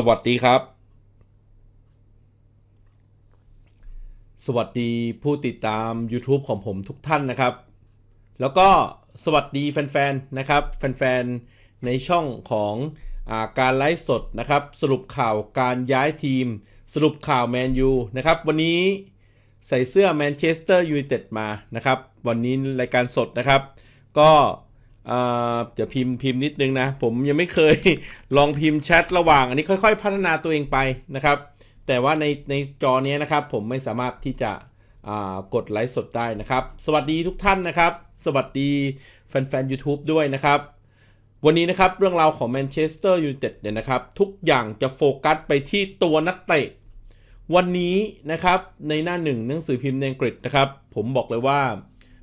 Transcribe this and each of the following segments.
สวัสดีครับ สวัสดีผู้ติดตาม YouTube ของผมทุกท่านนะครับ แล้วก็สวัสดีแฟนๆนะครับ แฟนๆ ในช่องของอาการไลฟ์สดนะครับ สรุปข่าวการย้ายทีม สรุปข่าวแมนยูนะครับ วันนี้ใส่เสื้อแมนเชสเตอร์ยูไนเต็ดมานะครับ วันนี้รายการสดนะครับ ก็ อ่าเดี๋ยวพิมพ์พิมพ์นิดนึงนะ ผมยังไม่เคยลองพิมพ์แชทระหว่าง อันนี้ค่อย ๆ พัฒนาตัวเองไปนะครับ แต่ว่าในในจอเนี้ยนะครับ ผมไม่สามารถที่จะกดไลฟ์สดได้นะครับ สวัสดีทุกท่านนะครับ สวัสดีแฟนๆ YouTube ด้วยนะครับ วันนี้นะครับเรื่องราวของแมนเชสเตอร์ยูไนเต็ดเนี่ยนะครับ ทุกอย่างจะโฟกัสไปที่ตัวนักเตะ วันนี้นะครับในหน้าหนึ่งหนังสือพิมพ์ในอังกฤษนะครับ ผมบอกเลยว่า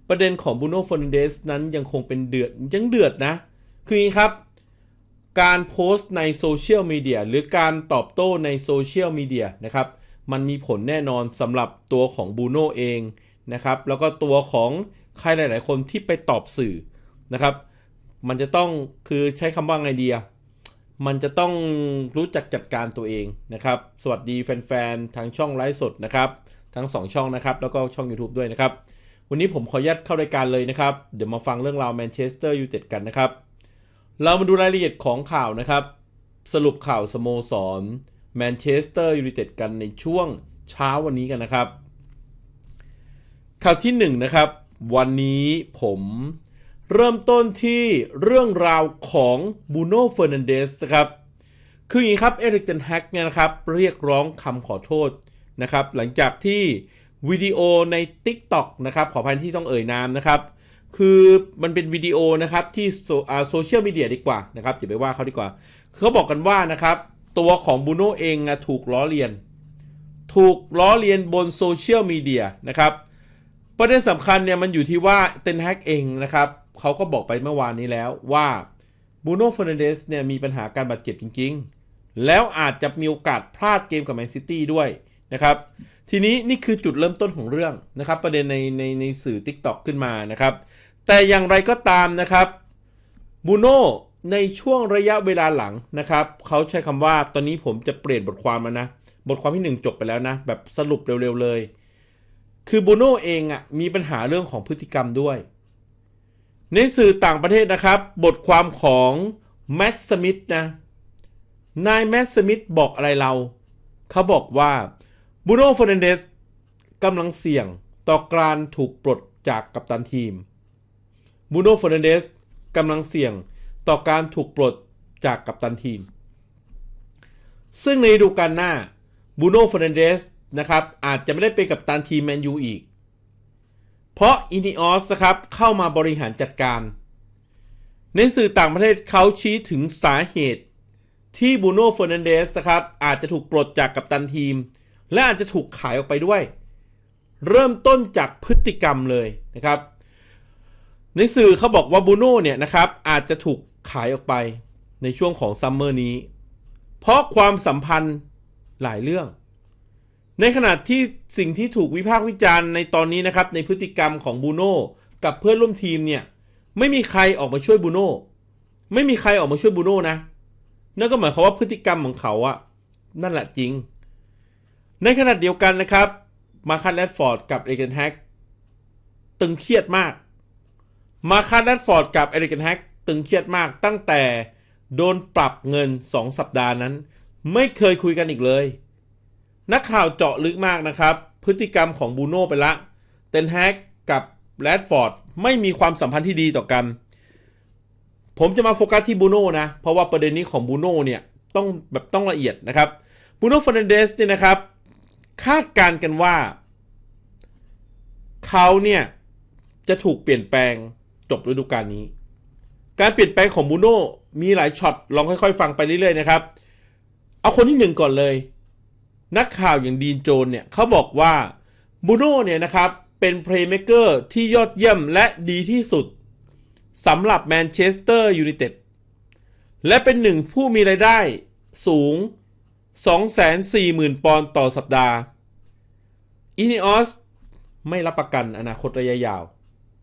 ประเด็นของบูโน่ฟ r นเดสนั้นยังคงเป็นเดือดยังเดือดนะ คืออย่างครับ การโพสต์ในโซเชียลมีเดียหรือการตอบโต้ในโซเชียลมีเดียนะครับ มันมีผลแน่นอนสำหรับตัวของบูโน่เองนะครับ แล้วก็ตัวของใครหลาย ๆ คนที่ไปตอบสื่อนะครับ มันจะต้องคือใช้คำว่าไงดีอะมันจะต้องรู้จักจัดการตัวเองนะครับ สวัสดีแฟน ๆ ทางช่องไลฟ์สดนะครับ ทั้ง 2 ช่องนะครับ แล้วก็ช่อง YouTube ด้วยนะครับ วันนี้ผมขออนุญาตเข้ารายการเลยนะครับ เดี๋ยวมาฟังเรื่องราวแมนเชสเตอร์ยูไนเต็ดกันนะครับ เรามาดูรายละเอียดของข่าวนะครับ สรุปข่าวสโมสรแมนเชสเตอร์ยูไนเต็ดกันในช่วงเช้าวันนี้กันนะครับ ข่าวที่ 1 นะครับ วันนี้ผมเริ่มต้นที่เรื่องราวของบูโน่เฟอร์นันเดสนะครับ คืออย่างนี้ครับ เอริกเทนแฮกเนี่ยนะครับ เรียกร้องคำขอโทษนะครับ หลังจากที่ วิดีโอใน TikTok นะครับขออภัยที่ต้องเอ่ยนามนะครับ คือมันเป็นวิดีโอนะครับที่โซเชียลมีเดียดีกว่านะครับอย่าไปว่าเขาดีกว่าเขาบอกกันว่านะครับ ตัวของบูโน่เองถูกล้อเลียน ถูกล้อเลียนบนโซเชียลมีเดียนะครับประเด็นสำคัญเนี่ยมันอยู่ที่ว่าเทนแฮกเองนะครับเขาก็บอกไปเมื่อวานนี้แล้วว่าบูโน่เฟอร์นันเดสเนี่ยมีปัญหาการบาดเจ็บจริง ๆ แล้วอาจจะมีโอกาสพลาดเกมกับแมนซิตี้ด้วย นะครับทีนี้นี่คือจุดเริ่มต้นของเรื่องนะครับ ประเด็นในในในสื่อ TikTok ขึ้นมานะครับ แต่อย่างไรก็ตามนะครับบูโน่ในช่วงระยะเวลาหลังนะครับเขาใช้คำว่าตอนนี้ผมจะเปลี่ยนบทความแล้วนะ บทความที่ 1 จบไปแล้วนะ แบบสรุปเร็วๆเลย คือบูโน่เองอะ่ะมีปัญหาเรื่องของพฤติกรรมด้วย ในสื่อต่างประเทศนะครับ บทความของแมตต์สมิธนะนายแมตต์สมิธบอกอะไรเรา เขาบอกว่า บูโน่เฟอร์นันเดสกำลังเสี่ยงต่อการถูกปลดจากกัปตันทีมบูโน่เฟอร์นันเดสกำลังเสี่ยงต่อการถูกปลดจากกัปตันทีม ซึ่งในฤดูกาลหน้าบูโน่เฟอร์นันเดสนะครับอาจจะไม่ได้เป็นกัปตันทีมแมนยูอีก เพราะอินิออสครับเข้ามาบริหารจัดการ ในสื่อต่างประเทศเขาชี้ถึงสาเหตุที่บูโน่เฟอร์นันเดสครับอาจจะถูกปลดจากกัปตันทีม และอาจจะถูกขายออกไปด้วย เริ่มต้นจากพฤติกรรมเลยนะครับ ในสื่อเขาบอกว่าบูโน่เนี่ยนะครับอาจจะถูกขายออกไปในช่วงของซัมเมอร์นี้ เพราะความสัมพันธ์หลายเรื่อง ในขณะที่สิ่งที่ถูกวิพากษ์วิจารณ์ในตอนนี้นะครับ ในพฤติกรรมของบูโน่กับเพื่อนร่วมทีมเนี่ยไม่มีใครออกมาช่วยบูโน่ไม่มีใครออกมาช่วยบูโน่นะนั่นก็หมายความว่าพฤติกรรมของเขาอะนั่นแหละจริง ในขณะเดียวกันนะครับ มาคันแรดฟอร์ดกับเอเกนแฮกตึงเครียดมาก มาคันแรดฟอร์ดกับเอเกนแฮกตึงเครียดมากตั้งแต่โดนปรับเงิน 2 สัปดาห์นั้น ไม่เคยคุยกันอีกเลย นักข่าวเจาะลึกมากนะครับ พฤติกรรมของบูโน่ไปละเทนแฮกกับแรดฟอร์ดไม่มีความสัมพันธ์ที่ดีต่อกัน ผมจะมาโฟกัสที่บูโน่นะ เพราะว่าประเด็นนี้ของบูโน่เนี่ย ต้องแบบต้องละเอียดนะครับบูโน่ฟ e ร์นันเดสเนี่ยนะครับ คาดการ์กันว่า เขาเนี่ยจะถูกเปลี่ยนแปลงจบฤดูกาลนี้ การเปลี่ยนแปลงของบูโน่มีหลายช็อตลองค่อยๆ ฟังไปเรื่อยๆนะครับ เอาคนที่หนึ่งก่อนเลย นักข่าวอย่างดีนโจนเนี่ยเขาบอกว่าบูโน่เนี่ยนะครับเป็นเพลย์เม k เกอร์ที่ยอดเยี่ยมและดีที่สุดสำหรับแมนเชสเตอร์ยูไนเต็ดและเป็นหนึ่งผู้มีรายได้สูง 240,000 ปอนด์ต่อสัปดาห์ อินิออสไม่รับประกันอนาคตระยะยาว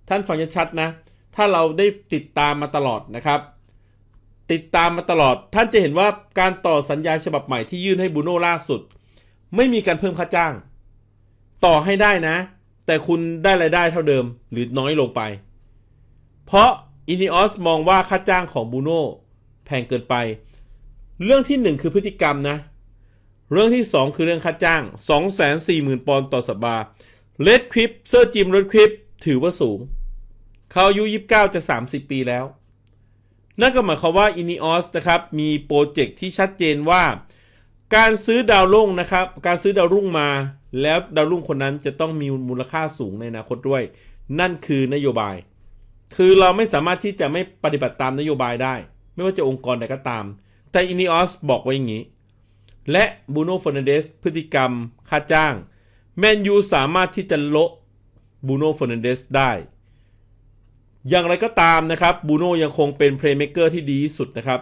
ท่านฟังชัดๆนะ ถ้าเราได้ติดตามมาตลอดนะครับ ติดตามมาตลอด ท่านจะเห็นว่าการต่อสัญญาฉบับใหม่ที่ยื่นให้บูโน่ล่าสุด ไม่มีการเพิ่มค่าจ้าง ต่อให้ได้นะ แต่คุณได้รายได้เท่าเดิมหรือน้อยลงไป เพราะอินิออสมองว่าค่าจ้างของบูโน่แพงเกินไป เรื่องที่หนึ่งคือพฤติกรรมนะ เรื่องที่สองคือเรื่องค่าจ้าง 240,000 ปอนด์ต่อสัปดาห์เลดควิปเซอร์จิมเลดควิปถือว่าสูง เขาอายุ 29 จะ 30 ปีแล้ว นั่นก็หมายความว่าอินิออสนะครับ มีโปรเจกต์ที่ชัดเจนว่า การซื้อดาวรุ่งนะครับ การซื้อดาวรุ่งมา แล้วดาวรุ่งคนนั้นจะต้องมีมูลค่าสูงในอนาคตด้วย นั่นคือนโยบาย คือเราไม่สามารถที่จะไม่ปฏิบัติตามนโยบายได้ ไม่ว่าจะองค์กรใดก็ตาม แต่อินิออสบอกไว้อย่างนี้ และบูโน่ฟอนเดสพฤติกรรมค่าจ้าง แมนยูสามารถที่จะโละบูโน่ฟอนเดสได้ อย่างไรก็ตามนะครับบูโน่ยังคงเป็นเพลย์เม k เกอร์ที่ดีที่สุดนะครับ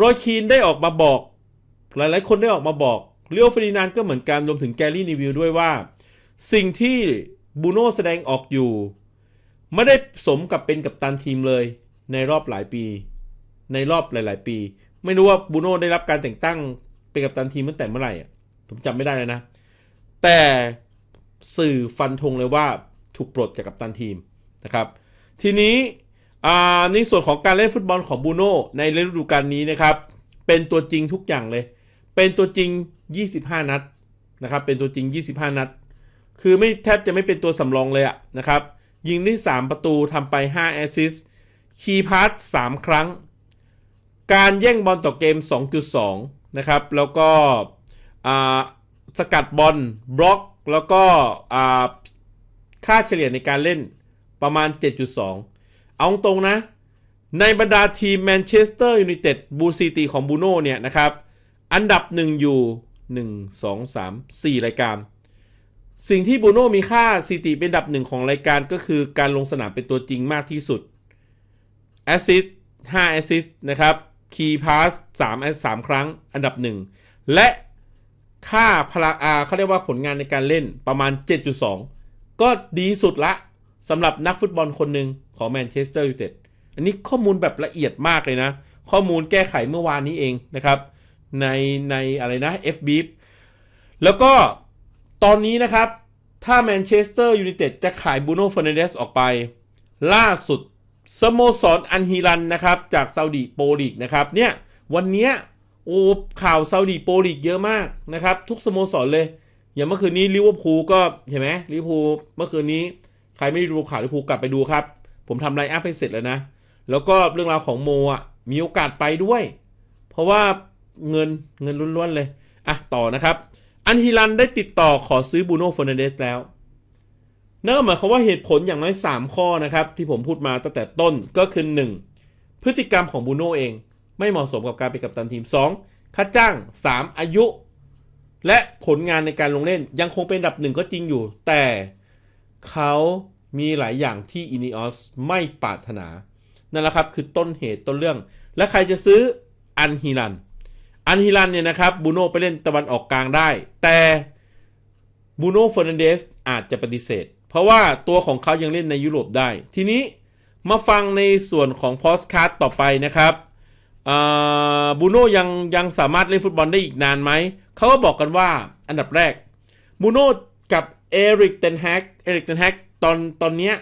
รอยคีนได้ออกมาบอก หลายๆ คนได้ออกมาบอกเลียวฟรีนานก็เหมือนกันรวมถึงแกลลี่นิวิวด้วยว่า สิ่งที่บูโน่แสดงออกอยู่ ไม่ได้สมกับเป็นกัปตันทีมเลยในรอบหลายปี ในรอบหลาย ๆ ปี ไม่รู้ว่าบูโน่ได้รับการแต่งตั้ง เป็นกัปตันทีมตั้งแต่เมื่อไหร่อะผมจำไม่ได้เลยนะ แต่สื่อฟันธงเลยว่าถูกปลดจากกัปตันทีมนะครับ ทีนี้ในส่วนของการเล่นฟุตบอลของบูโน่ในฤดูกาลนี้นะครับ เป็นตัวจริงทุกอย่างเลย เป็นตัวจริง 25 นัดนะครับ เป็นตัวจริง 25 นัด คือไม่แทบจะไม่เป็นตัวสำรองเลยอะนะครับ ยิงได้ 3 ประตูทำไป 5 แอสซิสคีย์พาส3ครั้ง การแย่งบอลต่อเกม 2.2 นะครับ แล้วก็สกัดบอลบล็อก แล้วก็ค่าเฉลี่ยในการเล่นประมาณ 7.2 เอาตรงนะ ในบรรดาทีมแมนเชสเตอร์ยูไนเต็ดบูซีตีของบูโน่เนี่ยนะครับ อันดับหนึ่งอยู่ 1 2 3 4 รายการ สิ่งที่บูโน่มีค่าสถิติเป็นอันดับหนึ่งของรายการก็คือการลงสนามเป็นตัวจริงมากที่สุดแอสซิส5แอสซิสนะครับ คีย์พาส3แอส3ครั้งอันดับหนึ่งและค่าพลังอาเขาเรียกว่าผลงานในการเล่นประมาณ 7.2 ก็ดีสุดละสำหรับนักฟุตบอลคนหนึ่งของแมนเชสเตอร์ยูไนเต็ดอันนี้ข้อมูลแบบละเอียดมากเลยนะ ข้อมูลแก้ไขเมื่อวานนี้เองนะครับ ในในอะไรนะ f b แล้วก็ตอนนี้นะครับ ถ้าแมนเชสเตอร์ยูไนเต็ดจะขายบูโน่เฟอร์นันเดสออกไป ล่าสุด สโมสรอันฮิรันนะครับ จากซาอุดีโปลีกนะครับเนี่ยวันนี้โอ้ข่าวซาอุดีโปลีกเยอะมากนะครับ ทุกสโมสรเลย อย่างเมื่อคืนนี้ลิเวอร์พูลก็เห็นไหมลิเวอร์พูลเมื่อคืนนี้ใครไม่ได้ดูข่าวลิเวอร์พูลกลับไปดูครับ ผมทำไลน์อัพให้เสร็จแล้วนะ แล้วก็เรื่องราวของโมอะมีโอกาสไปด้วย เพราะว่าเงินเงินล้วนๆเลยอะต่อนะครับ อันฮิลันได้ติดต่อขอซื้อบูโน่เฟอร์นันเดสแล้ว นั่นหมายความว่าเหตุผลอย่างน้อย 3 ข้อนะครับ ที่ผมพูดมาตั้งแต่ต้นก็คือ 1. พฤติกรรมของบูโน่เอง ไม่เหมาะสมกับการเป็นกัปตันทีม 2. ค่าจ้าง 3. อายุ และผลงานในการลงเล่นยังคงเป็นดับหนึ่งก็จริงอยู่ แต่เขามีหลายอย่างที่อินิออสไม่ปรารถนา นั่นแหละครับคือต้นเหตุต้นเรื่อง และใครจะซื้ออันฮิลัน อันฮิลันเนี่ยนะครับบูโน่ไปเล่นตะวันออกกลางได้ แต่บูโน่เฟอร์นันเดสอาจจะปฏิเสธ เพราะว่าตัวของเขายังเล่นในยุโรปได้ ทีนี้มาฟังในส่วนของพอสคัสต่อไปนะครับบูโน่ยังยังสามารถเล่นฟุตบอลได้อีกนานไหม เขาก็บอกกันว่าอันดับแรกบูโน่กับเอริกเทนแฮกเอริกเทนแฮกตอนตอนเนี้ย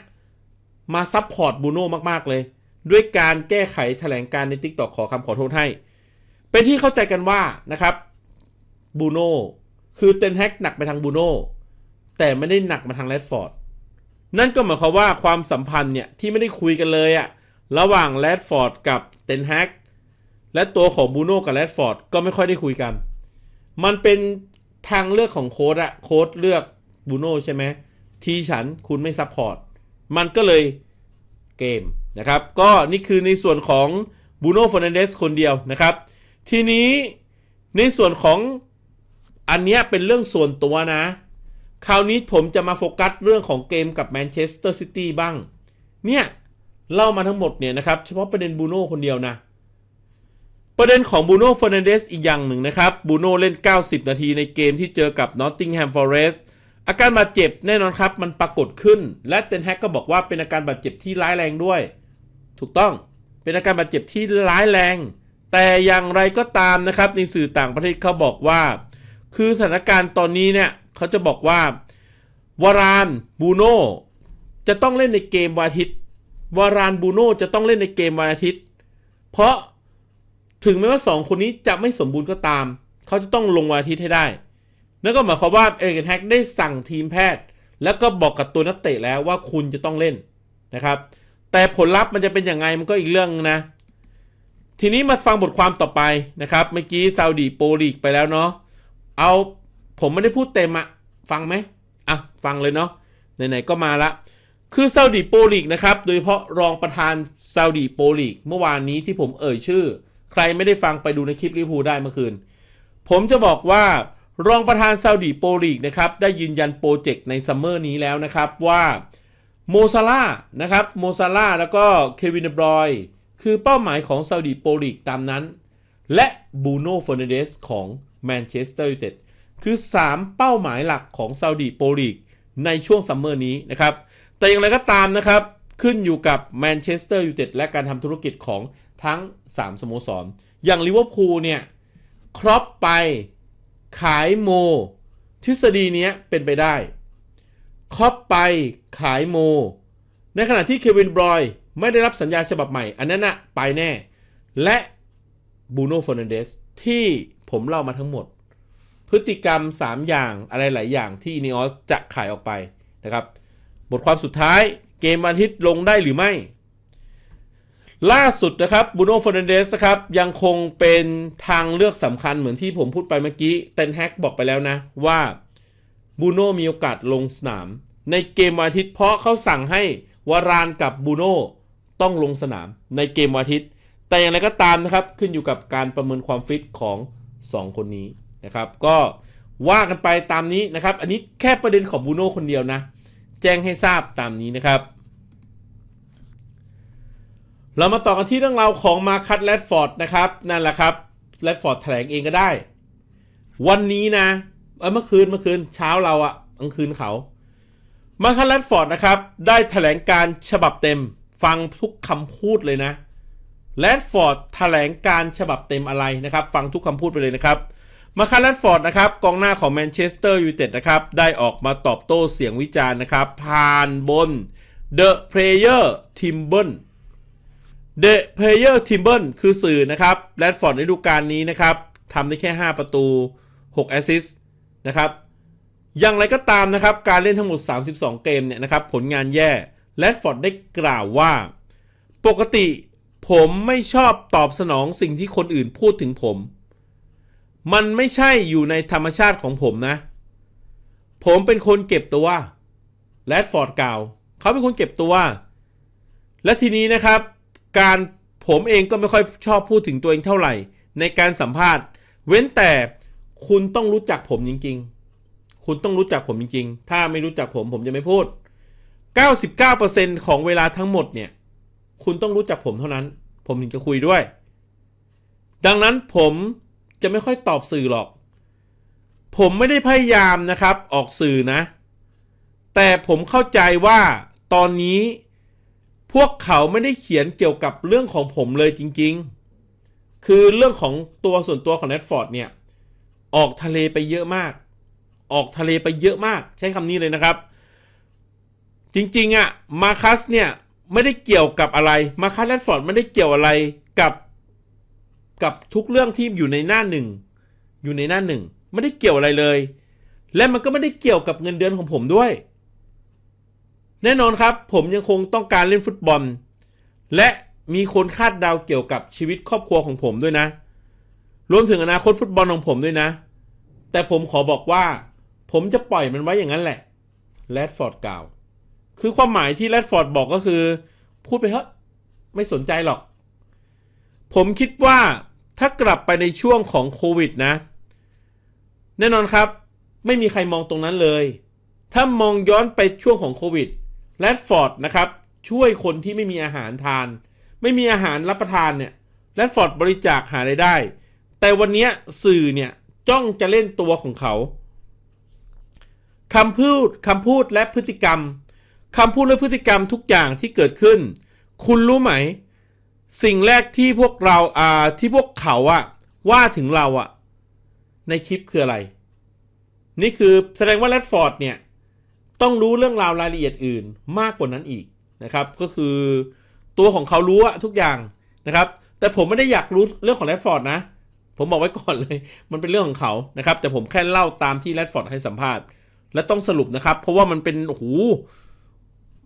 มาซับพอร์ตบูโน่มากๆเลย ด้วยการแก้ไขแถลงการใน t ิ k t o k ขอคำขอโทษให้ เป็นที่เข้าใจกันว่านะครับบูโน่คือเทนแฮกหนักไปทางบูโน่แต่ไม่ได้หนักมาทางแรดฟอร์ด นั่นก็หมายความว่าความสัมพันธ์เนี่ยที่ไม่ได้คุยกันเลยอะระหว่างแรดฟอร์ดกับเทนแฮกและตัวของบูโน่กับแรดฟอร์ดก็ไม่ค่อยได้คุยกัน มันเป็นทางเลือกของโค้ดอะโค้ดเลือกบูโน่ใช่ไหมทีฉันคุณไม่ซัพพอร์ตมันก็เลยเกมนะครับ ก็นี่คือในส่วนของบูโน่ฟอร์นันเดสคนเดียวนะครับ ทีนี้ในส่วนของอันนี้เป็นเรื่องส่วนตัวนะ คราวนี้ผมจะมาโฟกัสเรื่องของเกมกับแมนเชสเตอร์ซิตี้บ้าง เนี่ย เล่ามาทั้งหมดเนี่ยนะครับ เฉพาะประเด็นบูโน่คนเดียวนะ ประเด็นของบูโน่เฟอร์นันเดสอีกอย่างหนึ่งนะครับบูโน่เล่น 90 นาทีในเกมที่เจอกับนอตติงแฮมฟอเรสต์อาการบาดเจ็บแน่นอนครับ มันปรากฏขึ้น และเทนแฮกก็บอกว่าเป็นอาการบาดเจ็บที่ร้ายแรงด้วย ถูกต้องเป็นอาการบาดเจ็บที่ร้ายแรง แต่อย่างไรก็ตามนะครับในสื่อต่างประเทศเขาบอกว่า คือสถานการณ์ตอนนี้เนี่ย เขาจะบอกว่าวารานบูโน่จะต้องเล่นในเกมวันอาทิตย์วารานบูโน่จะต้องเล่นในเกมวันอาทิตย์ เพราะถึงแม้ว่าสองคนนี้จะไม่สมบูรณ์ก็ตาม เขาจะต้องลงวันอาทิตย์ให้ได้ นั่นก็หมายความว่าเอริกแฮกได้สั่งทีมแพทย์ แล้วก็บอกกับตัวนักเตะแล้วว่าคุณจะต้องเล่นนะครับ แต่ผลลัพธ์มันจะเป็นยังไงมันก็อีกเรื่องนะ ทีนี้มาฟังบทความต่อไปนะครับ เมื่อกี้ซาอุดีโปรลีกไปแล้วเนาะ เอา ผมไม่ได้พูดเต็มอะฟังไหมอะฟังเลยเนาะไหนๆก็มาละคือซาอุดีโปรลีกนะครับ โดยเฉพาะรองประธานซาอุดีโปรลีกเมื่อวานนี้ที่ผมเอ่ยชื่อ ใครไม่ได้ฟังไปดูในคลิปรีพูได้เมื่อคืน ผมจะบอกว่ารองประธานซาอุดีโปรลีกนะครับได้ยืนยันโปรเจกต์ในซัมเมอร์นี้แล้วนะครับว่าโมซาร่านะครับโมซาร่าแล้วก็เควินเดบรอยคือเป้าหมายของซาอุดีโปรลีกตามนั้น และบูโน่เฟอร์นันเดสของแมนเชสเตอร์ยูไนเต็ด คือ 3 เป้าหมายหลักของซาอุดีโปรลีกในช่วงซัมเมอร์นี้นะครับ แต่อย่างไรก็ตามนะครับ ขึ้นอยู่กับแมนเชสเตอร์ยูไนเต็ดและการทำธุรกิจของทั้ง 3 สโมสร อย่างลิเวอร์พูลเนี่ย ครอปไปขายโม ทฤษฎีนี้เป็นไปได้ ครอปไปขายโม ในขณะที่เควินบรอยไม่ได้รับสัญญาฉบับใหม่ อันนั้นนะไปแน่ และบูโน่ฟอร์นันเดสที่ผมเล่ามาทั้งหมด พฤติกรรม 3 อย่างอะไรหลายอย่างที่นีออสจะขายออกไปนะครับ บทความสุดท้ายเกมอาทิตย์ลงได้หรือไม่ ล่าสุดนะครับบูโน่ฟอนเดสครับยังคงเป็นทางเลือกสำคัญเหมือนที่ผมพูดไปเมื่อกี้เตนแฮกบอกไปแล้วนะ ว่าบูโน่มีโอกาสลงสนาม ในเกมอาทิตย์เพราะเขาสั่งให้วารานกับบูโน่ต้องลงสนามในเกมอาทิตย์ แต่อย่างไรก็ตามนะครับขึ้นอยู่กับการประเมินความฟิตของ 2 คนนี้ นะครับ ก็ว่ากันไปตามนี้นะครับ อันนี้แค่ประเด็นของบูโน่คนเดียวนะ แจ้งให้ทราบตามนี้นะครับ เรามาต่อกันที่เรื่องราวของมาคัตแรดฟอร์ดนะครับ นั่นแหละครับแรดฟอร์ดแถลงเองก็ได้ วันนี้นะ เออเมื่อคืนเมื่อคืนเช้าเราอะกลางคืนเขามาคัตแรดฟอร์ดนะครับ ได้แถลงการฉบับเต็ม ฟังทุกคำพูดเลยนะแรดฟอร์ดแถลงการฉบับเต็มอะไรนะครับ ฟังทุกคำพูดไปเลยนะครับ มาคาร์แรดฟอร์ดนะครับกองหน้าของแมนเชสเตอร์ยูไนเต็ดนะครับได้ออกมาตอบโต้เสียงวิจารณ์นะครับ ผ่านบน The Player t i m b l e The Player t i m b l e คือสื่อนะครับแรดฟอร์ดในฤดูกาลนี้นะครับทำได้แค่ 5 ประตู 6 แอสซิสต์นะครับอย่างไรก็ตามนะครับ การเล่นทั้งหมด 32 เกมเนี่ยนะครับ ผลงานแย่แรดฟอร์ดได้กล่าวว่า ปกติผมไม่ชอบตอบสนองสิ่งที่คนอื่นพูดถึงผม มันไม่ใช่อยู่ในธรรมชาติของผมนะ ผมเป็นคนเก็บตัวแรดฟอร์ดกล่าวเขาเป็นคนเก็บตัว และทีนี้นะครับ การผมเองก็ไม่ค่อยชอบพูดถึงตัวเองเท่าไหร่ ในการสัมภาษณ์ เว้นแต่คุณต้องรู้จักผมจริง ๆ คุณต้องรู้จักผมจริง ๆ ถ้าไม่รู้จักผมผมจะไม่พูด 99%ของเวลาทั้งหมดเนี่ย คุณต้องรู้จักผมเท่านั้น ผมถึงจะคุยด้วย ดังนั้นผม จะไม่ค่อยตอบสื่อหรอก ผมไม่ได้พยายามนะครับ ออกสื่อนะ แต่ผมเข้าใจว่าตอนนี้พวกเขาไม่ได้เขียนเกี่ยวกับเรื่องของผมเลยจริง ๆ คือเรื่องของตัวส่วนตัวของแนทฟอร์ดเนี่ย ออกทะเลไปเยอะมาก ออกทะเลไปเยอะมาก ใช้คำนี้เลยนะครับ จริงๆอะมาคัสเนี่ย ไม่ได้เกี่ยวกับอะไร มาคัสแรดฟอร์ดไม่ได้เกี่ยวอะไรกับ กับทุกเรื่องที่อยู่ในหน้าหนึ่ง อยู่ในหน้าหนึ่ง ไม่ได้เกี่ยวอะไรเลย และมันก็ไม่ได้เกี่ยวกับเงินเดือนของผมด้วย แน่นอนครับ ผมยังคงต้องการเล่นฟุตบอล และมีคนคาดเดาเกี่ยวกับชีวิตครอบครัวของผมด้วยนะ รวมถึงอนาคตฟุตบอลของผมด้วยนะ แต่ผมขอบอกว่า ผมจะปล่อยมันไว้อย่างนั้นแหละแรดฟอร์ดกล่าว คือความหมายที่แรดฟอร์ดบอกก็คือ พูดไปเถอะ ไม่สนใจหรอก ผมคิดว่า ถ้ากลับไปในช่วงของโควิดนะ แน่นอนครับ ไม่มีใครมองตรงนั้นเลย ถ้ามองย้อนไปช่วงของโควิดแรดฟอร์ดนะครับ ช่วยคนที่ไม่มีอาหารทาน ไม่มีอาหารรับประทานเนี่ยแรดฟอร์ดบริจาคหาไรายได้ แต่วันนี้สื่อเนี่ยจ้องจะเล่นตัวของเขาคำพูดคำพูดและพฤติกรรมคำพูดและพฤติกรรมทุกอย่างที่เกิดขึ้น คุณรู้ไหม สิ่งแรกที่พวกเราอ่าที่พวกเขาอะว่าถึงเราอะในคลิปคืออะไร นี่คือแสดงว่าแรดฟอร์ดเนี่ย ต้องรู้เรื่องราวรายละเอียดอื่นมากกว่านั้นอีกนะครับ ก็คือตัวของเขารู้อะทุกอย่างนะครับ แต่ผมไม่ได้อยากรู้เรื่องของแรดฟอร์ดนะ ผมบอกไว้ก่อนเลย มันเป็นเรื่องของเขานะครับ แต่ผมแค่เล่าตามที่แรดฟอร์ดให้สัมภาษณ์ และต้องสรุปนะครับ เพราะว่ามันเป็นโอ้โห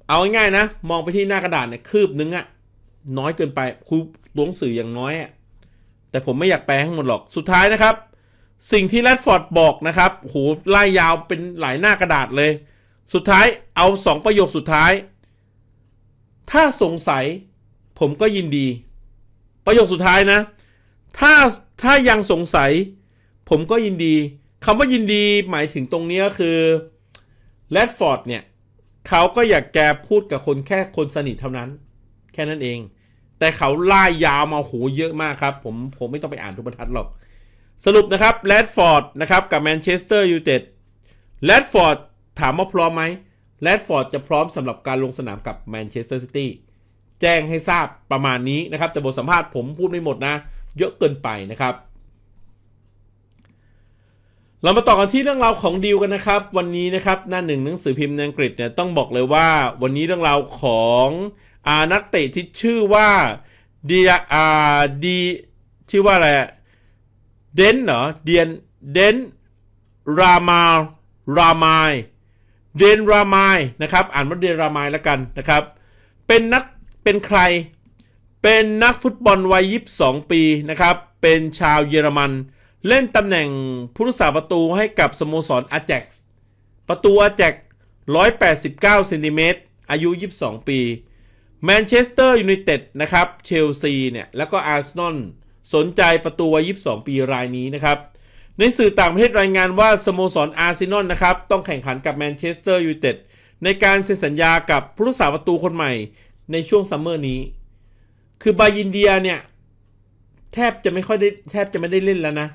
เอาง่ายๆนะ มองไปที่หน้ากระดาษเนี่ยคืบนึงอะ น้อยเกินไปคือตัวหนังสืออย่างน้อยอะแต่ผมไม่อยากแปลทั้งหมดหรอกสุดท้ายนะครับ สิ่งที่แรดฟอร์ดบอกนะครับโหไล่ยาวเป็นหลายหน้ากระดาษเลย สุดท้ายเอาสองประโยคสุดท้าย ถ้าสงสัยผมก็ยินดี ประโยคสุดท้ายนะ ถ้าถ้ายังสงสัย ผมก็ยินดีคำว่ายินดีหมายถึงตรงนี้ก็คือแรดฟอร์ดเนี่ยเขาก็อยากแกพูดกับคนแค่คนสนิทเท่านั้น แค่นั้นเอง แต่เขาล่ายยาวมาโหเยอะมากครับ ผมผมไม่ต้องไปอ่านทุกบรรทัดหรอก สรุปนะครับแรดฟอร์ดนะครับกับแมนเชสเตอร์ยูไนเต็ดแรดฟอร์ดถามว่าพร้อมไหมแรดฟอร์ดจะพร้อมสำหรับการลงสนามกับแมนเชสเตอร์ซิตี้แจ้งให้ทราบประมาณนี้นะครับ แต่บทสัมภาษณ์ผมพูดไม่หมดนะ เยอะเกินไปนะครับ เรามาต่อกันที่เรื่องราวของดิวกันนะครับ วันนี้นะครับหน้าหนึ่งหนังสือพิมพ์ในอังกฤษเนี่ยต้องบอกเลยว่า วันนี้เรื่องราวของ นักเตะที่ชื่อว่าดีอาดีชื่อว่าอะไรเดนเหรอเดียนเดนรามารามายเดนรามายนะครับอ่านว่าเดนรามายแล้วกันนะครับ เป็นนักเป็นใคร เป็นนักฟุตบอลวัย 22 ปีนะครับเป็นชาวเยอรมัน เล่นตำแหน่งผู้รักษาประตูให้กับสโมสรอาแจ็กซ์ประตูอาแจ็ก189เซนติเมตรอายุ 22 ปี แมนเชสเตอร์ยูไนเต็ดนะครับเชลซีเนี่ยแล้วก็อาร์เซนอลสนใจประตูวัย 22 ปีรายนี้นะครับ ในสื่อต่างประเทศรายงานว่าสโมสรอาร์เซนอลนะครับต้องแข่งขันกับแมนเชสเตอร์ยูไนเต็ดในการเซ็นสัญญากับผู้รักษาประตูคนใหม่ในช่วงซัมเมอร์นี้ คือบายินเดียเนี่ย แทบจะไม่ค่อยได้แทบจะไม่ได้เล่นแล้วนะ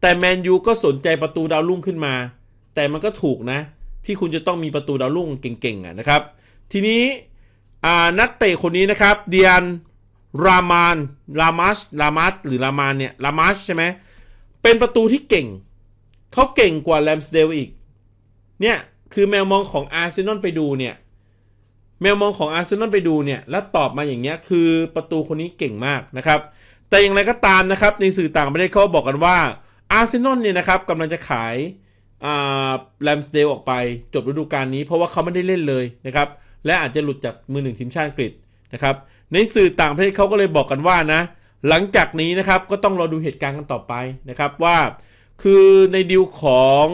แต่แมนยูก็สนใจประตูดาวรุ่งขึ้นมา แต่มันก็ถูกนะ ที่คุณจะต้องมีประตูดาวรุ่งเก่งๆอะนะครับ ทีนี้ นักเตะคนนี้นะครับ เดียนรามานรามัสรามัสหรือรามานเนี่ยรามัสใช่ไหมเป็นประตูที่เก่ง เขาเก่งกว่าแรมสเดลอีก เนี่ย คือแมวมองของอาร์เซนอลไปดูเนี่ย แมวมองของอาร์เซนอลไปดูเนี่ย แล้วตอบมาอย่างเงี้ย คือประตูคนนี้เก่งมากนะครับ แต่อย่างไรก็ตามนะครับ ในสื่อต่างประเทศเขาบอกกันว่าอาร์เซนอลเนี่ยนะครับกำลังจะขายแรมสเดลออกไปจบฤดูกาลนี้ เพราะว่าเขาไม่ได้เล่นเลยนะครับ และอาจจะหลุดจากมือหนึ่งทีมชาติอังกฤษนะครับ ในสื่อต่างประเทศเขาก็เลยบอกกันว่านะ หลังจากนี้นะครับก็ต้องรอดูเหตุการณ์กันต่อไปนะครับว่า คือในดิวของ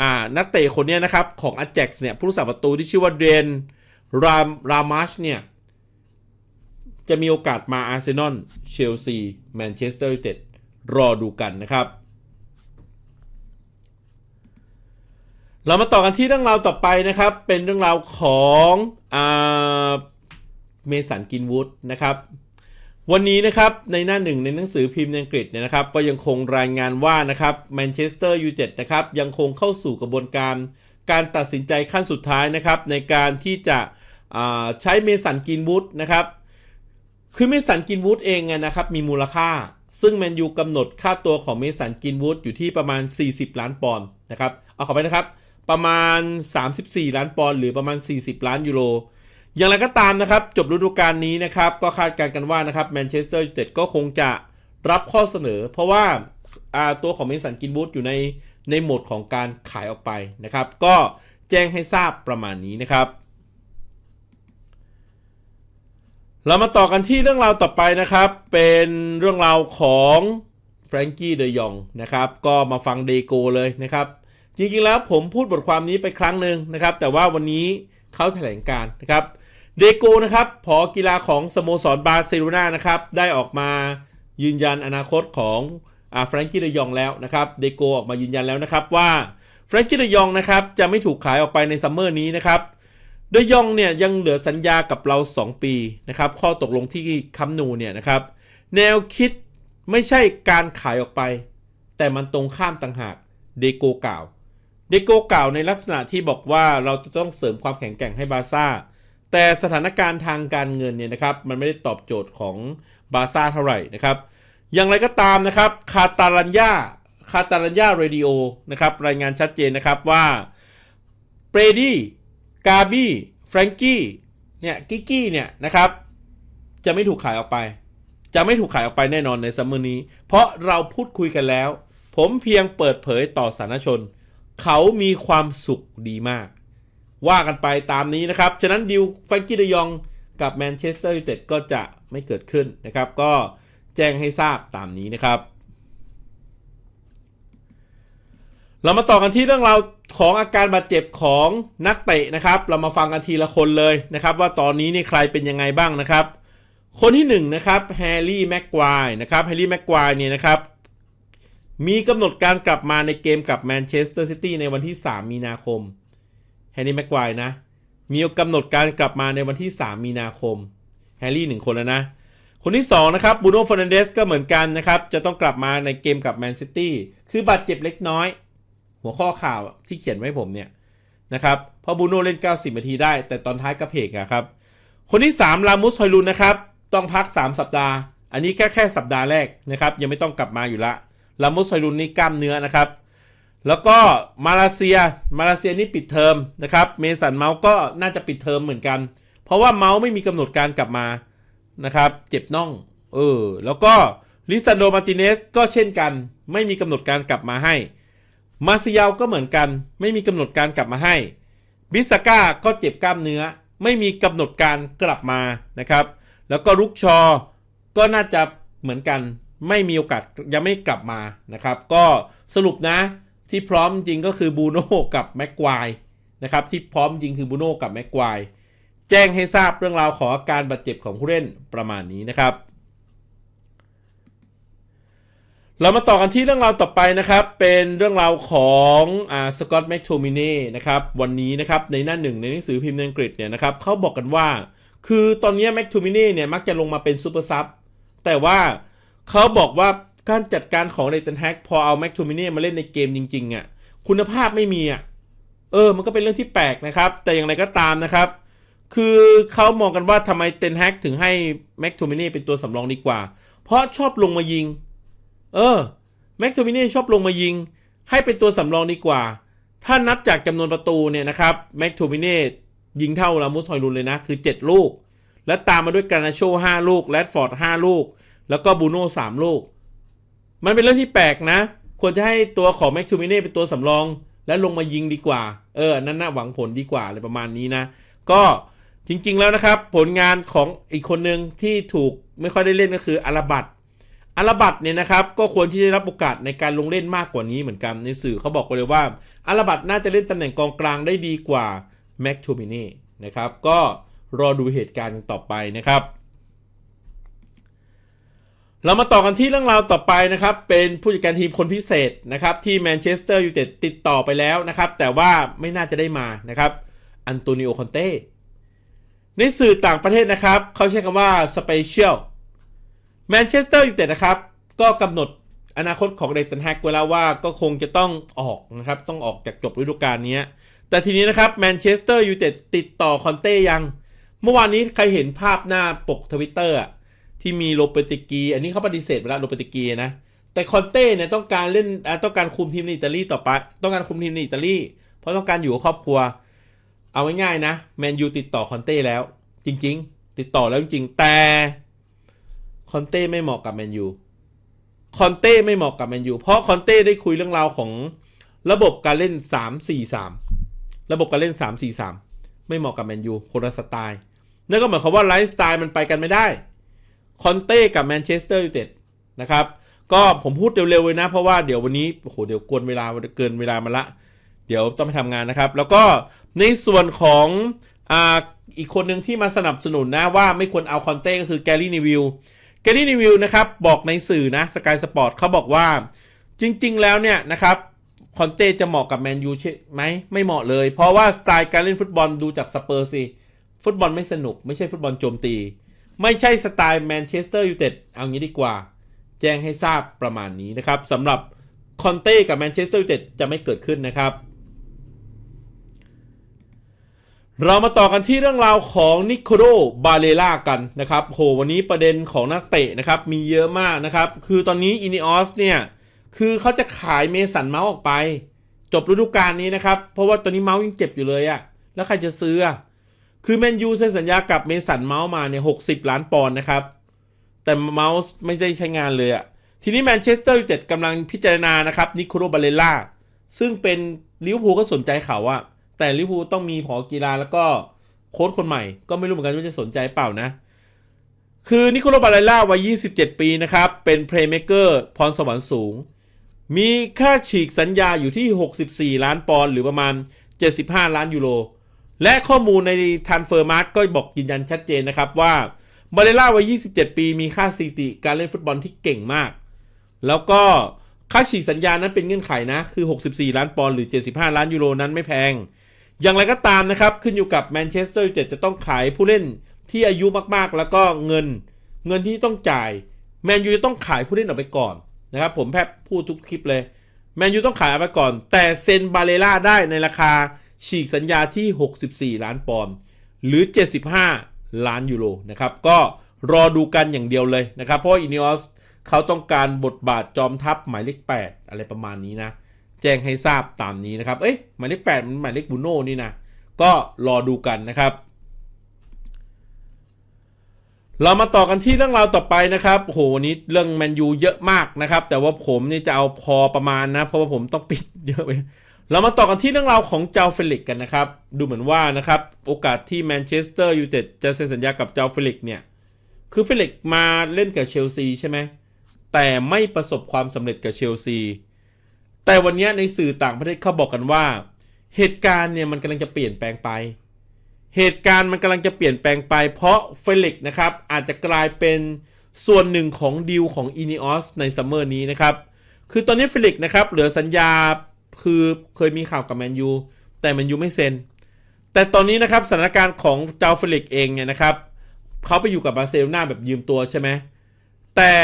อ่านักเตะคนนี้นะครับของอาแจ็กซ์เนี่ยผู้รักษาประตูที่ชื่อว่าเดนรามรามัชเนี่ยจะมีโอกาสมาอาร์เซนอลเชลซีแมนเชสเตอร์ยูไนเต็ดรอดูกันนะครับ เรามาต่อกันที่เรื่องราวต่อไปนะครับ เป็นเรื่องราวของ เมสันกินวูดนะครับวันนี้นะครับในหน้าหนึ่งในหนังสือพิมพ์อังกฤษเนี่ยนะครับ ก็ยังคงรายงานว่านะครับแมนเชสเตอร์ยูไนเต็ดนะครับยังคงเข้าสู่กระบวนการการตัดสินใจขั้นสุดท้ายนะครับในการที่จะใช้เมสันกินวูดนะครับคือเมสันกินวูดเองนะครับมีมูลค่า ซึ่งแมนยูกำหนดค่าตัวของเมสันกินวูดอยู่ที่ประมาณ 40 ล้านปอนด์นะครับเอาขอไปนะครับ ประมาณ 34 ล้านปอนด์หรือประมาณ 40 ล้านยูโร อย่างไรก็ตามนะครับ จบฤดูกาลนี้นะครับ ก็คาดการณ์กันว่านะครับแมนเชสเตอร์ยูไนเต็ดก็คงจะรับข้อเสนอ เพราะว่าตัวของเมสันกินบูธอยู่ในในโหมดของการขายออกไปนะครับ ก็แจ้งให้ทราบประมาณนี้นะครับ เรามาต่อกันที่เรื่องราวต่อไปนะครับ เป็นเรื่องราวของแฟรงกี้เดยองนะครับ ก็มาฟังเดโกเลยนะครับ จริงๆแล้วผมพูดบทความนี้ไปครั้งหนึ่งนะครับ แต่ว่าวันนี้เขาแถลงการนะครับเดโกนะครับผอกีฬาของสโมสรบาร์เซโลนานะครับ ได้ออกมายืนยันอนาคตของอาแฟรงกี้เดยองแล้วนะครับเดโกออกมายืนยันแล้วนะครับว่าแฟรงกี้เดยองนะครับจะไม่ถูกขายออกไปในซัมเมอร์นี้นะครับเดยองเนี่ยยังเหลือสัญญากับเรา 2 ปีนะครับข้อตกลงที่คัมนูเนี่ยนะครับ แนวคิดไม่ใช่การขายออกไป แต่มันตรงข้ามต่างหากเดโกกล่าว เดโกกล่าวในลักษณะที่บอกว่าเราจะต้องเสริมความแข็งแกร่งให้บาซ่า แต่สถานการณ์ทางการเงินเนี่ยนะครับ มันไม่ได้ตอบโจทย์ของบาซ่าเท่าไหร่นะครับ อย่างไรก็ตามนะครับคาตาลัญญาคาตาลัญญาเรดิโอนะครับรายงานชัดเจนนะครับว่าเบรดี้กาบี้แฟรงกี้เนี่ยกิกกี้เนี่ยนะครับจะไม่ถูกขายออกไป จะไม่ถูกขายออกไปแน่นอนในซัมเมอร์นี้ เพราะเราพูดคุยกันแล้ว ผมเพียงเปิดเผยต่อสาธารณชน เขามีความสุขดีมาก ว่ากันไปตามนี้นะครับ ฉะนั้นดิวแฟรงกี้เดยองกับแมนเชสเตอร์ยูไนเต็ดก็จะไม่เกิดขึ้นนะครับ ก็แจ้งให้ทราบตามนี้นะครับ เรามาต่อกันที่เรื่องราวของอาการบาดเจ็บของนักเตะนะครับ เรามาฟังกันทีละคนเลยนะครับ ว่าตอนนี้นี่ใครเป็นยังไงบ้างนะครับ คนที่1นนะครับแฮร์รี่แม็กควายนะครับแฮร์รี่แม็กควายเนี่ยนะครับ มีกำหนดการกลับมาในเกมกับแมนเชสเตอร์ซิตี้ในวันที่ 3 มีนาคมแฮร์รี่แม็กควนะ มีกำหนดการกลับมาในวันที่ 3 มีนาคมแฮร์รี่หนึ่งคนแล้วนะ คนที่ 2 นะครับบูโน่ฟร์นันเดสก็เหมือนกันนะครับ จะต้องกลับมาในเกมกับแมนซิตี้คือบาดเจ็บเล็กน้อย หัวข้อข่าวที่เขียนไว้ผมเนี่ยนะครับเพราะบูโน่เล่น 90 นาทีได้ แต่ตอนท้ายกระเพกอะครับ คนที่ 3 ลามุสฮอยลุนนะครับ ต้องพัก 3 สัปดาห์ อันนี้แค่แค่สัปดาห์แรกนะครับ ยังไม่ต้องกลับมาอยู่ละ ลามุสฮอยลุนนี่กล้ามเนื้อนะครับ แล้วก็มาเลเซีย มาเลเซียนี่ปิดเทอมนะครับ เมสันเมาส์ก็น่าจะปิดเทอมเหมือนกัน เพราะว่าเมาส์ไม่มีกำหนดการกลับมานะครับ เจ็บน่อง เออ แล้วก็ลิซันโดมาติเนสก็เช่นกัน ไม่มีกำหนดการกลับมาให้ มาซิยาก็เหมือนกัน ไม่มีกำหนดการกลับมาให้ บิสก้าก็เจ็บกล้ามเนื้อ ไม่มีกำหนดการกลับมานะครับ แล้วก็ลุกชอ ก็น่าจะเหมือนกัน ไม่มีโอกาสยังไม่กลับมานะครับ ก็สรุปนะที่พร้อมจริงก็คือบูโน่กับแม็กควายนะครับที่พร้อมจริงคือบูโน่กับแม็กควายแจ้งให้ทราบเรื่องราวของอาการบาดเจ็บของผู้เล่นประมาณนี้นะครับ เรามาต่อกันที่เรื่องราวต่อไปนะครับ เป็นเรื่องราวของอ่าสกอตแมคโทมินีนะครับวันนี้นะครับในหน้าหนึ่งในหนังสือพิมพ์อังกฤษเนี่ยนะครับเขาบอกกันว่า คือตอนนี้แมคโทมินีเนี่ยมักจะลงมาเป็นซูเปอร์ซับแต่ว่า เขาบอกว่าการจัดการของเรตันแฮกพอเอาแมคโทมินีมาเล่นในเกมจริงๆอะคุณภาพไม่มีอะเออ มันก็เป็นเรื่องที่แปลกนะครับ แต่อย่างไรก็ตามนะครับ คือเขามองกันว่าทำไมเทนแฮกถึงให้แม็กโทมินีเป็นตัวสำรองดีกว่า เพราะชอบลงมายิง เออแม็กโทมินีชอบลงมายิง ให้เป็นตัวสำรองดีกว่า ถ้านับจากจำนวนประตูเนี่ยนะครับแม็กโทมินียิงเท่าลามุสทอยลุนเลยนะ คือ 7 ลูก และตามมาด้วยการนาโช5ลูกแรดฟอร์ด5ลูก แล้วก็บูโน่3ลูก มันเป็นเรื่องที่แปลกนะ ควรจะให้ตัวของแม็กโทมินีเป็นตัวสำรอง และลงมายิงดีกว่า เออ นั่นน่าหวังผลดีกว่าอะไรประมาณนี้นะ ก็จริง ๆ แล้วนะครับ ผลงานของอีกคนหนึ่งที่ถูกไม่ค่อยได้เล่นก็คืออาราบัตอาราบัตเนี่ยนะครับ ก็ควรที่จะได้รับโอกาสในการลงเล่นมากกว่านี้เหมือนกันในสื่อเขาบอกไปเลยว่าอาราบัตน่าจะเล่นตำแหน่งกองกลางได้ดีกว่าแม็กทูมินีนะครับ ก็รอดูเหตุการณ์ต่อไปนะครับ เรามาต่อกันที่เรื่องราวต่อไปนะครับ เป็นผู้จัดการทีมคนพิเศษนะครับ ที่แมนเชสเตอร์ยูไนเต็ดติดต่อไปแล้วนะครับ แต่ว่าไม่น่าจะได้มานะครับอันโตนิโอคอนเต้ในสื่อต่างประเทศนะครับ เขาใช้คำว่า Special แมนเชสเตอร์ยูไนเต็ดนะครับ ก็กำหนดอนาคตของเดตันแฮกไว้แล้วว่าก็คงจะต้องออกนะครับ ต้องออกจากจบฤดูกาลนี้ แต่ทีนี้นะครับแมนเชสเตอร์ยูไนเต็ดติดต่อคอนเต้ยัง เมื่อวานนี้ใครเห็นภาพหน้าปกทวิตเตอร์ ที่มีโรเปติกี อันนี้เขาปฏิเสธไปแล้วโรเปติกีนะ แต่คอนเต้เนี่ยต้องการเล่นต้องการคุมทีมในอิตาลีต่อไป ต้องการคุมทีมในอิตาลี เพราะต้องการอยู่กับครอบครัว เอาง่ายๆนะแมนยูติดต่อคอนเต้แล้ว จริง ๆ ติดต่อแล้วจริงๆแต่คอนเต้ไม่เหมาะกับแมนยูคอนเต้ไม่เหมาะกับแมนยูเพราะคอนเต้ได้คุยเรื่องราวของระบบการเล่น 3-4-3 ระบบการเล่น 3-4-3 ไม่เหมาะกับแมนยูคนละสไตล์นั่นก็หมายความว่าไลฟ์สไตล์มันไปกันไม่ได้ คอนเต้กับแมนเชสเตอร์ยูไนเต็ดนะครับ ก็ผมพูดเร็วๆเลยนะ เพราะว่าเดี๋ยววันนี้โอ้โหเดี๋ยวกวนเวลาเกินเวลามาละ เดี๋ยวต้องไปทำงานนะครับ แล้วก็ในส่วนของอ่าอีกคนหนึ่งที่มาสนับสนุนนะว่าไม่ควรเอาคอนเต้ก็คือแกลลี่นิวิลแกลลี่นิวิลนะครับบอกในสื่อนะสกายสปอร์ตเขาบอกว่าจริงๆแล้วเนี่ยนะครับคอนเต้จะเหมาะกับแมนยูใช่ไหมไม่เหมาะเลย เพราะว่าสไตล์การเล่นฟุตบอลดูจากสเปอร์สิฟุตบอลไม่สนุกไม่ใช่ฟุตบอลโจมตี ไม่ใช่สไตล์แมนเชสเตอร์ยูไนเต็ดเอางี้ดีกว่า แจ้งให้ทราบประมาณนี้นะครับสำหรับคอนเต้กับแมนเชสเตอร์ยูไนเต็ดจะไม่เกิดขึ้นนะครับ เรามาต่อกันที่เรื่องราวของนิโคโดบาเลล่ากันนะครับโหวันนี้ประเด็นของนักเตะนะครับมีเยอะมากนะครับ คือตอนนี้อินิออสเนี่ย คือเขาจะขายเมสันเมาส์ออกไป จบฤดูกาลนี้นะครับ เพราะว่าตอนนี้เมาส์ยังเจ็บอยู่เลยอะแล้วใครจะซื้ออะ คือแมนยูเซ็นสัญญากับเมสันเมาส์มาเนี่ยหกสิบล้านปอนด์นะครับ แต่เมาส์ไม่ได้ใช้งานเลยอะทีนี้แมนเชสเตอร์ยูไนเต็ดกำลังพิจารณานะครับนิโคโดบาเลล่าซึ่งเป็นลิเวอร์พูลก็สนใจเขาอะแต่ลิเวอร์พูลต้องมีผอกีฬาแล้วก็โค้ชคนใหม่ ก็ไม่รู้เหมือนกันว่าจะสนใจเปล่านะ คือนิโคโลบาเลล่าวัย 27 ปีนะครับ เป็นเพลย์เมเกอร์พรสวรรค์สูง มีค่าฉีกสัญญาอยู่ที่ 64 ล้านปอนด์หรือประมาณ 75 ล้านยูโร และข้อมูลในทันเฟอร์มาร์ก็บอกยืนยันชัดเจนนะครับว่าบาเลล่าวัย 27 ปีมีค่าสถิติการเล่นฟุตบอลที่เก่งมาก แล้วก็ค่าฉีกสัญญานั้นเป็นเงื่อนไขนะ คือ 64 ล้านปอนด์หรือ 75 ล้านยูโรนั้นไม่แพง อย่างไรก็ตามนะครับ ขึ้นอยู่กับแมนเชสเตอร์ยูไนเต็ดจะต้องขายผู้เล่นที่อายุมากๆ แล้วก็เงินเงินที่ต้องจ่าย แมนยูจะต้องขายผู้เล่นออกไปก่อนนะครับ ผมแพบพูดทุกคลิปเลย แมนยูต้องขายออกไปก่อน แต่เซ็นบาเลล่าได้ในราคา ฉีกสัญญาที่ 64 ล้านปอนด์หรือ 75 ล้านยูโรนะครับก็รอดูกันอย่างเดียวเลยนะครับ เพราะอินิออสเขาต้องการบทบาทจอมทัพหมายเลข 8 อะไรประมาณนี้นะ แจ้งให้ทราบตามนี้นะครับ เอ้ยหมายเลขแปดมันหมายเลขบูโน่นี่นะ ก็รอดูกันนะครับ เรามาต่อกันที่เรื่องราวต่อไปนะครับโหวันนี้เรื่องแมนยูเยอะมากนะครับ แต่ว่าผมนี่จะเอาพอประมาณนะ เพราะว่าผมต้องปิดเยอะไป เรามาต่อกันที่เรื่องราวของเจ้าเฟลิกกันนะครับ ดูเหมือนว่านะครับ โอกาสที่แมนเชสเตอร์ยูไนเต็ดจะเซ็นสัญญากับเจ้าเฟลิกเนี่ย คือเฟลิกมาเล่นกับเชลซีใช่ไหม แต่ไม่ประสบความสำเร็จกับเชลซี แต่วันนี้ในสื่อต่างประเทศเขาบอกกันว่า เหตุการณ์เนี่ยมันกำลังจะเปลี่ยนแปลงไป เหตุการณ์มันกำลังจะเปลี่ยนแปลงไป เพราะเฟลิกนะครับอาจจะกลายเป็นส่วนหนึ่งของดีลของอินิออสในซัมเมอร์นี้นะครับ คือตอนนี้เฟลิกนะครับเหลือสัญญา คือเคยมีข่าวกับแมนยูแต่แมนยูไม่เซ็น แต่ตอนนี้นะครับสถานการณ์ของเจ้าเฟลิกเองเนี่ยนะครับเขาไปอยู่กับบาร์เซโลนาแบบยืมตัวใช่ไหมแต่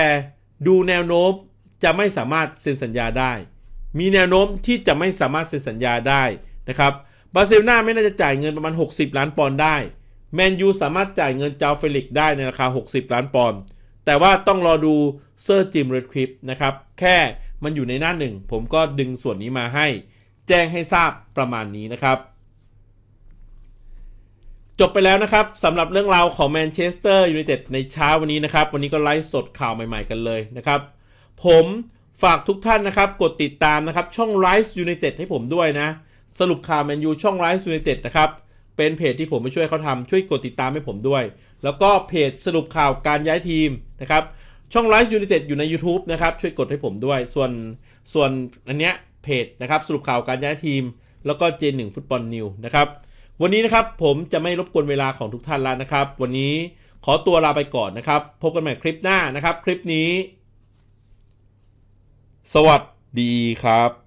ดูแนวโน้มจะไม่สามารถเซ็นสัญญาได้ มีแนวโน้มที่จะไม่สามารถเซ็นสัญญาได้นะครับบาร์เซโลนาไม่น่าจะจ่ายเงินประมาณ 60 ล้านปอนด์ได้แมนยูสามารถจ่ายเงินเจ้าเฟลิกได้ในราคา 60 ล้านปอนด์ แต่ว่าต้องรอดูเซอร์จิมเรดคลิปนะครับ แค่มันอยู่ในหน้าหนึ่ง ผมก็ดึงส่วนนี้มาให้ แจ้งให้ทราบประมาณนี้นะครับ จบไปแล้วนะครับสำหรับเรื่องราวของแมนเชสเตอร์ยูไนเต็ดในเช้าวันนี้นะครับ วันนี้ก็ไลฟ์สดข่าวใหม่ๆกันเลยนะครับ ผมฝากทุกท่านนะครับ กดติดตามนะครับ ช่อง Rise United ให้ผมด้วยนะ สรุปข่าวแมนยูช่อง Rise United นะครับ เป็นเพจที่ผมไปช่วยเขาทำช่วยกดติดตามให้ผมด้วย แล้วก็เพจสรุปข่าวการย้ายทีมนะครับช่อง Rise United อยู่ใน YouTube นะครับช่วยกดให้ผมด้วย ส่วนส่วนอันเนี้ยเพจนะครับสรุปข่าวการย้ายทีม แล้วก็ J1 ฟุตบอลนิวนะครับวันนี้นะครับผมจะไม่รบกวนเวลาของทุกท่านแล้วนะครับ วันนี้ขอตัวลาไปก่อนนะครับ พบกันใหม่คลิปหน้านะครับ คลิปนี้ สวัสดีครับ